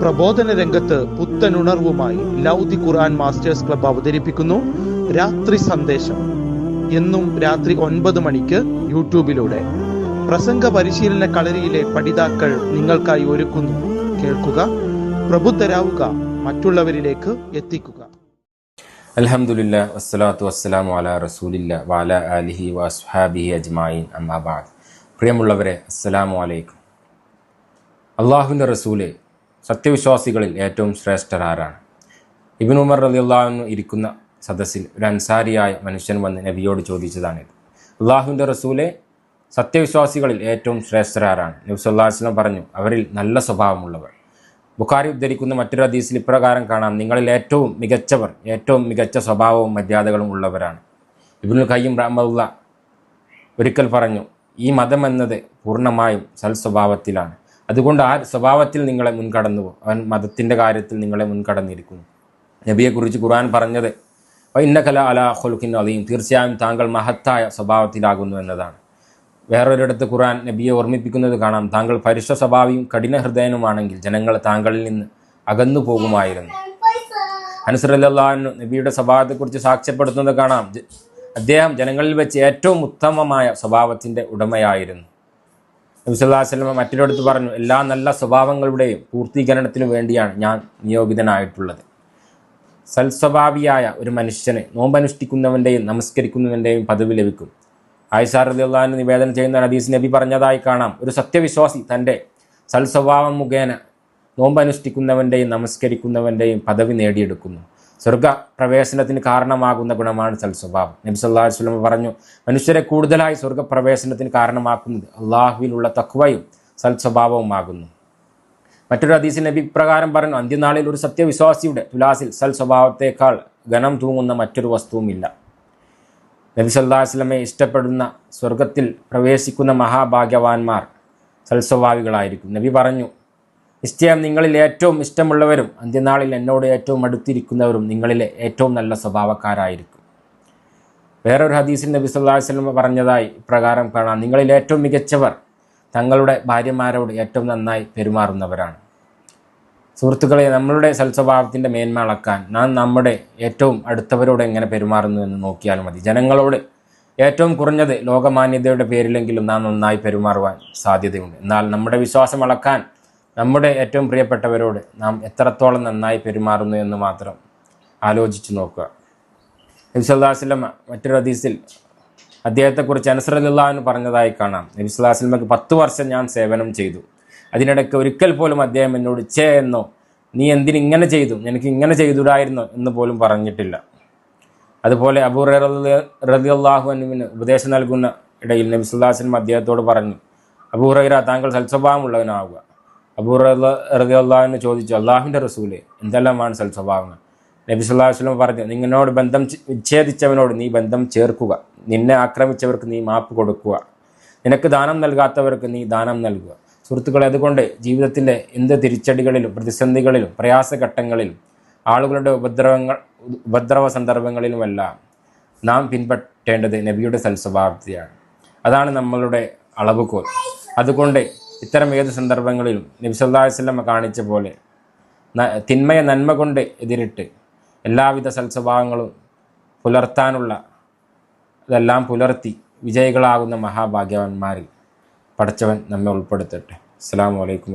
പ്രബോധന രംഗത്ത് പുത്തനുണർവുമായി ലൗദി ഖുർആൻ masters club അവതരിപ്പിക്കുന്നു. രാത്രി സന്ദേശം. എന്നും രാത്രി ഒൻപത് മണിക്ക് യൂട്യൂബിലൂടെ. പ്രസംഗ പരിശീലന കളരിയിലെ പഠിതാക്കൾ നിങ്ങൾക്കായി ഒരുക്കുന്നു. കേൾക്കുക പ്രബുദ്ധരാവുക മറ്റുള്ളവരിലേക്ക് എത്തിക്കുക. അൽഹംദുലില്ല വസ്സലാത്തു വസ്സലാമു പ്രിയമുള്ളവരെ അസ്സലാമു അലൈക്കും. അള്ളാഹുവിന്റെ റസൂലെ സത്യവിശ്വാസികളിൽ ഏറ്റവും ശ്രേഷ്ഠർ ആരാണ് ഇബിൻ ഉമർ റലിയുള്ളാഹെന്ന് ഇരിക്കുന്ന സദസ്സിൽ ഒരു അൻസാരിയായ മനുഷ്യൻ വന്ന് നബിയോട് ചോദിച്ചതാണിത്. അള്ളാഹുവിന്റെ റസൂലെ സത്യവിശ്വാസികളിൽ ഏറ്റവും ശ്രേഷ്ഠരാരാണ്. നബി സല്ലാ വസ്ലം പറഞ്ഞു അവരിൽ നല്ല സ്വഭാവമുള്ളവർ. ബുഖാരി ഉദ്ധരിക്കുന്ന മറ്റൊരു ഹദീസിൽ ഇപ്രകാരം കാണാം നിങ്ങളിൽ ഏറ്റവും മികച്ചവർ ഏറ്റവും മികച്ച സ്വഭാവവും മര്യാദകളും ഉള്ളവരാണ്. ഇബ്നുൽ ഖയ്യം റഹ്മുള്ള ഒരിക്കൽ പറഞ്ഞു ഈ മതം എന്നത് പൂർണമായും സൽ സ്വഭാവത്തിലാണ് അതുകൊണ്ട് ആ സ്വഭാവത്തിൽ നിങ്ങളെ മുൻകടന്നു അവൻ മതത്തിന്റെ കാര്യത്തിൽ നിങ്ങളെ മുൻകടന്നിരിക്കുന്നു. നബിയെക്കുറിച്ച് ഖുർആൻ പറഞ്ഞത് ഇന്ന കല അല ഹൊലുഖിൻ അലീം തീർച്ചയായും താങ്കൾ മഹത്തായ സ്വഭാവത്തിലാകുന്നു എന്നതാണ്. വേറൊരിടത്ത് ഖുർആൻ നബിയെ ഓർമ്മിപ്പിക്കുന്നത് കാണാം. താങ്കൾ പരുഷ സ്വഭാവിയും കഠിന ഹൃദയനുമാണെങ്കിൽ ജനങ്ങൾ താങ്കളിൽ നിന്ന് അകന്നു പോകുമായിരുന്നു. അനുസരല്ലാഹു നബിയുടെ സ്വഭാവത്തെക്കുറിച്ച് സാക്ഷ്യപ്പെടുത്തുന്നത് കാണാം. അദ്ദേഹം ജനങ്ങളിൽ വെച്ച് ഏറ്റവും ഉത്തമമായ സ്വഭാവത്തിന്റെ ഉടമയായിരുന്നു. നബി സല്ലല്ലാഹു അലൈഹി മറ്റൊരിടത്ത് പറഞ്ഞു എല്ലാ നല്ല സ്വഭാവങ്ങളുടെയും പൂർത്തീകരണത്തിനു വേണ്ടിയാണ് ഞാൻ നിയോഗിതനായിട്ടുള്ളത്. സൽസ്വഭാവിയായ ഒരു മനുഷ്യന് നോമ്പനുഷ്ഠിക്കുന്നവന്റെയും നമസ്കരിക്കുന്നവന്റെയും പദവി ലഭിക്കും. ആയിഷാ റളിയല്ലാഹു നിവേദനം ചെയ്യുന്ന ഹദീസ് നബി പറഞ്ഞതായി കാണാം. ഒരു സത്യവിശ്വാസി തന്റെ സൽസ്വഭാവം മുഖേന നോമ്പനുഷ്ഠിക്കുന്നവന്റെയും നമസ്കരിക്കുന്നവന്റെയും പദവി നേടിയെടുക്കുന്നു. സ്വർഗ പ്രവേശനത്തിന് കാരണമാകുന്ന ഗുണമാണ് സൽസ്വഭാവം നബി സല്ലല്ലാഹു അലൈഹി വസല്ലം പറഞ്ഞു മനുഷ്യരെ കൂടുതലായി സ്വർഗപ്രവേശനത്തിന് കാരണമാക്കുന്നത് അള്ളാഹുവിലുള്ള തക്വയും സൽസ്വഭാവവുമാകുന്നു മറ്റൊരു ഹദീസിൽ നബി പ്രകാരം പറഞ്ഞു അന്ത്യനാളിൽ ഒരു സത്യവിശ്വാസിയുടെ തുലാസിൽ സൽ സ്വഭാവത്തേക്കാൾ ഘനം തൂങ്ങുന്ന മറ്റൊരു വസ്തുവുമില്ല. നബി വസല്ലമയെ ഇഷ്ടപ്പെടുന്ന സ്വർഗത്തിൽ പ്രവേശിക്കുന്ന മഹാഭാഗ്യവാന്മാർ സൽസ്വഭാവികളായിരിക്കും നബി പറഞ്ഞു നിശ്ചയം നിങ്ങളിൽ ഏറ്റവും ഇഷ്ടമുള്ളവരും അന്ത്യനാളിൽ എന്നോട് ഏറ്റവും അടുത്തിരിക്കുന്നവരും നിങ്ങളിലെ ഏറ്റവും നല്ല സ്വഭാവക്കാരായിരിക്കും. വേറൊരു ഹദീസിൽ നബി സല്ലല്ലാഹു അലൈഹി വസല്ലം പറഞ്ഞതായി ഇപ്രകാരം കാണാം. നിങ്ങളിൽ ഏറ്റവും മികച്ചവർ തങ്ങളുടെ ഭാര്യമാരോട് ഏറ്റവും നന്നായി പെരുമാറുന്നവരാണ്. സുഹൃത്തുക്കളെ നമ്മളുടെ സൽസ്വഭാവത്തിന്റെ മേന്മ അളക്കാൻ നാം നമ്മുടെ ഏറ്റവും അടുത്തവരോട് എങ്ങനെ പെരുമാറുന്നു എന്ന് നോക്കിയാൽ മതി. ജനങ്ങളോട് ഏറ്റവും കുറഞ്ഞത് ലോകമാന്യതയുടെ പേരിലെങ്കിലും നാം നന്നായി പെരുമാറുവാൻ സാധ്യതയുണ്ട്. എന്നാൽ നമ്മുടെ വിശ്വാസം അളക്കാൻ നമ്മുടെ ഏറ്റവും പ്രിയപ്പെട്ടവരോട് നാം എത്രത്തോളം നന്നായി പെരുമാറുന്നു എന്ന് മാത്രം ആലോചിച്ച് നോക്കുക. നബി മറ്റൊരു ഹദീസിൽ അദ്ദേഹത്തെക്കുറിച്ച് അനസറുല്ലാന്ന് പറഞ്ഞതായി കാണാം. നബി പത്ത് വർഷം ഞാൻ സേവനം ചെയ്തു. അതിനിടയ്ക്ക് ഒരിക്കൽ പോലും അദ്ദേഹം എന്നോട് ചേ എന്നോ നീ എന്തിനിങ്ങനെ ചെയ്തു? എനിക്ക് ഇങ്ങനെ ചെയ്തുടായിരുന്നോ എന്ന് പോലും പറഞ്ഞിട്ടില്ല. അതുപോലെ അബൂ അള്ളാഹു അനുവിന് ഉപദേശം നൽകുന്ന ഇടയിൽ നബി സല്ലല്ലാഹു അലൈഹി അദ്ദേഹത്തോട് പറഞ്ഞു അബൂ ഹുറൈറ താങ്കൾ സൽസ്വഭാവമുള്ളവനാവുക. അബൂ റളിയല്ലാഹുവിന് ചോദിച്ചു അള്ളാഹുവിന്റെ റസൂലെ എന്തെല്ലാമാണ് സൽസ്വഭാവങ്ങൾ നബി സല്ലല്ലാഹു അലൈഹി വസല്ലം പറഞ്ഞു നിങ്ങളോട് ബന്ധം വിച്ഛേദിച്ചവനോട് നീ ബന്ധം ചേർക്കുക. നിന്നെ ആക്രമിച്ചവർക്ക് നീ മാപ്പ് കൊടുക്കുക. നിനക്ക് ദാനം നൽകാത്തവർക്ക് നീ ദാനം നൽകുക. സുഹൃത്തുക്കളെ അതുകൊണ്ട് ജീവിതത്തിലെ എന്ത് തിരിച്ചടികളിലും പ്രതിസന്ധികളിലും പ്രയാസഘട്ടങ്ങളിലും ആളുകളുടെ ഉപദ്രവങ്ങൾ ഉപദ്രവ സന്ദർഭങ്ങളിലുമെല്ലാം നാം പിൻപറ്റേണ്ടത് നബിയുടെ സൽസ്വഭാവത്തെയാണ് അതാണ് നമ്മളുടെ അളവുകോൽ. അതുകൊണ്ട് ഇത്തരം ഏത് സന്ദർഭങ്ങളിലും നബി സല്ലല്ലാഹു അലൈഹി വസല്ലം കാണിച്ച പോലെ തിന്മയെ നന്മ കൊണ്ട് എതിരിട്ട് എല്ലാവിധ സൽസ്വഭാവങ്ങളും പുലർത്താനുള്ള ഇതെല്ലാം പുലർത്തി വിജയികളാകുന്ന മഹാഭാഗ്യവാന്മാരിൽ പഠിച്ചവൻ നമ്മെ ഉൾപ്പെടുത്തട്ടെ. അസ്സാം വലൈക്കും